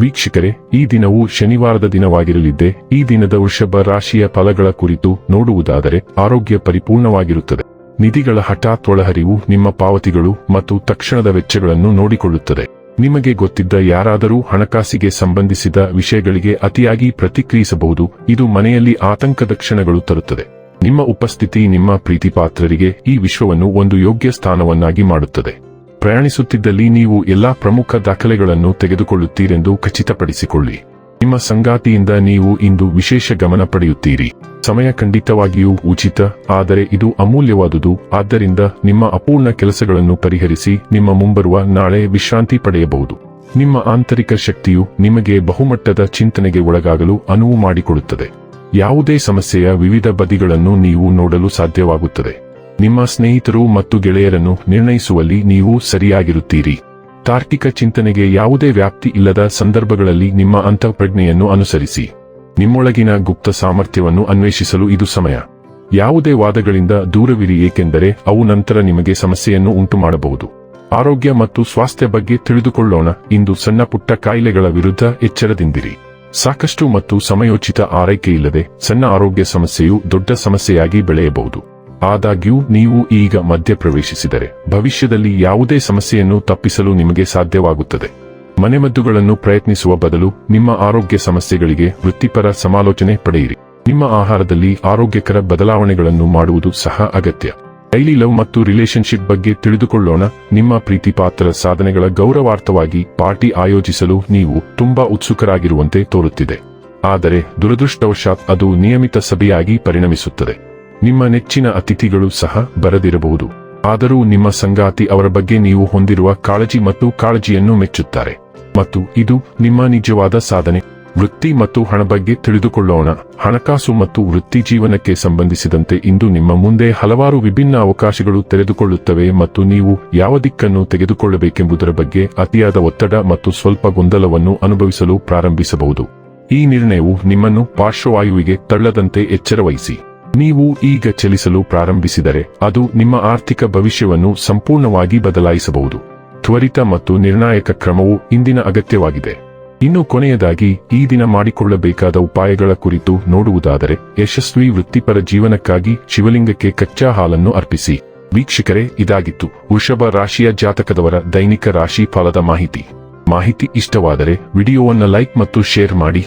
ವೀಕ್ಷಕರೇ, ಈ ದಿನವು ಶನಿವಾರದ ದಿನವಾಗಿರಲಿದ್ದೆ, ಈ ದಿನದ ವೃಷಭ ರಾಶಿಯ ಫಲಗಳ ಕುರಿತು ನೋಡುವುದಾದರೆ ಆರೋಗ್ಯ ಪರಿಪೂರ್ಣವಾಗಿರುತ್ತದೆ. ನಿಧಿಗಳ ಹಠಾತ್ ಒಳಹರಿವು ನಿಮ್ಮ ಪಾವತಿಗಳು ಮತ್ತು ತಕ್ಷಣದ ವೆಚ್ಚಗಳನ್ನು ನೋಡಿಕೊಳ್ಳುತ್ತದೆ. ನಿಮಗೆ ಗೊತ್ತಿದ್ದ ಯಾರಾದರೂ ಹಣಕಾಸಿಗೆ ಸಂಬಂಧಿಸಿದ ವಿಷಯಗಳಿಗೆ ಅತಿಯಾಗಿ ಪ್ರತಿಕ್ರಿಯಿಸಬಹುದು, ಇದು ಮನೆಯಲ್ಲಿ ಆತಂಕದ ಕ್ಷಣಗಳು ತರುತ್ತದೆ. ನಿಮ್ಮ ಉಪಸ್ಥಿತಿ ನಿಮ್ಮ ಪ್ರೀತಿಪಾತ್ರರಿಗೆ ಈ ವಿಶ್ವವನ್ನು ಒಂದು ಯೋಗ್ಯ ಸ್ಥಾನವನ್ನಾಗಿ ಮಾಡುತ್ತದೆ. ಪ್ರಯಾಣಿಸುತ್ತಿದ್ದಲ್ಲಿ ನೀವು ಎಲ್ಲಾ ಪ್ರಮುಖ ದಾಖಲೆಗಳನ್ನು ತೆಗೆದುಕೊಳ್ಳುತ್ತೀರೆಂದು ಖಚಿತಪಡಿಸಿಕೊಳ್ಳಿ. ನಿಮ್ಮ ಸಂಗಾತಿಯಿಂದ ನೀವು ಇಂದು ವಿಶೇಷ ಗಮನ ಪಡೆಯುತ್ತೀರಿ. ಸಮಯ ಖಂಡಿತವಾಗಿಯೂ ಉಚಿತ, ಆದರೆ ಇದು ಅಮೂಲ್ಯವಾದುದು. ಆದ್ದರಿಂದ ನಿಮ್ಮ ಅಪೂರ್ಣ ಕೆಲಸಗಳನ್ನು ಪರಿಹರಿಸಿ ನಿಮ್ಮ ಮುಂಬರುವ ನಾಳೆ ವಿಶ್ರಾಂತಿ ಪಡೆಯಬಹುದು. ನಿಮ್ಮ ಆಂತರಿಕ ಶಕ್ತಿಯು ನಿಮಗೆ ಬಹುಮಟ್ಟದ ಚಿಂತನೆಗೆ ಒಳಗಾಗಲು ಅನುವು ಮಾಡಿಕೊಡುತ್ತದೆ. ಯಾವುದೇ ಸಮಸ್ಯೆಯ ವಿವಿಧ ಬದಿಗಳನ್ನು ನೀವು ನೋಡಲು ಸಾಧ್ಯವಾಗುತ್ತದೆ. ನಿಮ್ಮ ಸ್ನೇಹಿತರು ಮತ್ತು ಗೆಳೆಯರನ್ನು ನಿರ್ಣಯಿಸುವಲ್ಲಿ ನೀವು ಸರಿಯಾಗಿರುತ್ತೀರಿ. ತಾರ್ಕಿಕ ಚಿಂತನೆಗೆ ಯಾವುದೇ ವ್ಯಾಪ್ತಿ ಇಲ್ಲದ ಸಂದರ್ಭಗಳಲ್ಲಿ ನಿಮ್ಮ ಅಂತಃಪ್ರಜ್ಞೆಯನ್ನು ಅನುಸರಿಸಿ. ನಿಮ್ಮೊಳಗಿನ ಗುಪ್ತ ಸಾಮರ್ಥ್ಯವನ್ನು ಅನ್ವೇಷಿಸಲು ಇದು ಸಮಯ. ಯಾವುದೇ ವಾದಗಳಿಂದ ದೂರವಿರಿ, ಏಕೆಂದರೆ ಅವು ನಂತರ ನಿಮಗೆ ಸಮಸ್ಯೆಯನ್ನು ಉಂಟುಮಾಡಬಹುದು. ಆರೋಗ್ಯ ಮತ್ತು ಸ್ವಾಸ್ಥ್ಯ ಬಗ್ಗೆ ತಿಳಿದುಕೊಳ್ಳೋಣ. ಇಂದು ಸಣ್ಣ ಪುಟ್ಟ ಕಾಯಿಲೆಗಳ ವಿರುದ್ಧ ಎಚ್ಚರದಿಂದಿರಿ. ಸಾಕಷ್ಟು ಮತ್ತು ಸಮಯೋಚಿತ ಆರೈಕೆ ಇಲ್ಲದೆ ಸಣ್ಣ ಆರೋಗ್ಯ ಸಮಸ್ಯೆಯು ದೊಡ್ಡ ಸಮಸ್ಯೆಯಾಗಿ ಬೆಳೆಯಬಹುದು. ಆದಾಗ್ಯೂ, ನೀವು ಈಗ ಮಧ್ಯ ಪ್ರವೇಶಿಸಿದರೆ, ಭವಿಷ್ಯದಲ್ಲಿ ಯಾವುದೇ ಸಮಸ್ಯೆಯನ್ನು ತಪ್ಪಿಸಲು ನಿಮಗೆ ಸಾಧ್ಯವಾಗುತ್ತದೆ. ಮನೆಮದ್ದುಗಳನ್ನು ಪ್ರಯತ್ನಿಸುವ ಬದಲು, ನಿಮ್ಮ ಆರೋಗ್ಯ ಸಮಸ್ಯೆಗಳಿಗೆ ವೃತ್ತಿಪರ ಸಮಾಲೋಚನೆ ಪಡೆಯಿರಿ. ನಿಮ್ಮ ಆಹಾರದಲ್ಲಿ ಆರೋಗ್ಯಕರ ಬದಲಾವಣೆಗಳನ್ನು ಮಾಡುವುದು ಸಹ ಅಗತ್ಯ. ಡೈಲಿ ಲವ್ ಮತ್ತು ರಿಲೇಶನ್ಶಿಪ್ ಬಗ್ಗೆ ತಿಳಿದುಕೊಳ್ಳೋಣ. ನಿಮ್ಮ ಪ್ರೀತಿಪಾತ್ರ ಸಾಧನೆಗಳ ಗೌರವಾರ್ಥವಾಗಿ ಪಾರ್ಟಿ ಆಯೋಜಿಸಲು ನೀವು ತುಂಬಾ ಉತ್ಸುಕರಾಗಿರುವಂತೆ ತೋರುತ್ತಿದೆ. ಆದರೆ, ದುರದೃಷ್ಟವಶಾತ್ ಅದು ನಿಯಮಿತ ಸಭೆಯಾಗಿ ಪರಿಣಮಿಸುತ್ತದೆ. ನಿಮ್ಮ ನೆಚ್ಚಿನ ಅತಿಥಿಗಳು ಸಹ ಬರದಿರಬಹುದು. ಆದರೂ ನಿಮ್ಮ ಸಂಗಾತಿ ಅವರ ಬಗ್ಗೆ ನೀವು ಹೊಂದಿರುವ ಕಾಳಜಿ ಮತ್ತು ಕಾಳಜಿಯನ್ನು ಮೆಚ್ಚುತ್ತಾರೆ. ಮತ್ತು ಇದು ನಿಮ್ಮ ನಿಜವಾದ ಸಾಧನೆ. ವೃತ್ತಿ ಮತ್ತು ಹಣ ಬಗ್ಗೆ ತಿಳಿದುಕೊಳ್ಳೋಣ. ಹಣಕಾಸು ಮತ್ತು ವೃತ್ತಿ ಜೀವನಕ್ಕೆ ಸಂಬಂಧಿಸಿದಂತೆ ಇಂದು ನಿಮ್ಮ ಮುಂದೆ ಹಲವಾರು ವಿಭಿನ್ನ ಅವಕಾಶಗಳು ತೆರೆದುಕೊಳ್ಳುತ್ತವೆ ಮತ್ತು ನೀವು ಯಾವ ದಿಕ್ಕನ್ನು ತೆಗೆದುಕೊಳ್ಳಬೇಕೆಂಬುದರ ಬಗ್ಗೆ ಅತಿಯಾದ ಒತ್ತಡ ಮತ್ತು ಸ್ವಲ್ಪ ಗೊಂದಲವನ್ನು ಅನುಭವಿಸಲು ಪ್ರಾರಂಭಿಸಬಹುದು. ಈ ನಿರ್ಣಯವು ನಿಮ್ಮನ್ನು ಪಾರ್ಶ್ವವಾಯುವಿಗೆ ತಳ್ಳದಂತೆ ಎಚ್ಚರವಹಿಸಿ. ನೀವು ಈಗ ಚಲಿಸಲು ಪ್ರಾರಂಭಿಸಿದರೆ ಅದು ನಿಮ್ಮ ಆರ್ಥಿಕ ಭವಿಷ್ಯವನ್ನು ಸಂಪೂರ್ಣವಾಗಿ ಬದಲಾಯಿಸಬಹುದು. ತ್ವರಿತ ಮತ್ತು ನಿರ್ಣಾಯಕ ಕ್ರಮವು ಇಂದಿನ ಅಗತ್ಯವಾಗಿದೆ. ಇನ್ನು ಕೊನೆಯದಾಗಿ, ಈ ದಿನ ಮಾಡಿಕೊಳ್ಳಬೇಕಾದ ಉಪಾಯಗಳ ಕುರಿತು ನೋಡುವುದಾದರೆ, ಯಶಸ್ವಿ ವೃತ್ತಿಪರ ಜೀವನಕ್ಕಾಗಿ ಶಿವಲಿಂಗಕ್ಕೆ ಕಚ್ಚಾ ಹಾಲನ್ನು ಅರ್ಪಿಸಿ. ವೀಕ್ಷಕರೇ, ಇದಾಗಿತ್ತು ವೃಷಭ ರಾಶಿಯ ಜಾತಕದವರ ದೈನಿಕ ರಾಶಿ ಫಲದ ಮಾಹಿತಿ. ಮಾಹಿತಿ ಇಷ್ಟವಾದರೆ, ವಿಡಿಯೋವನ್ನು ಲೈಕ್ ಮತ್ತು ಶೇರ್ ಮಾಡಿ.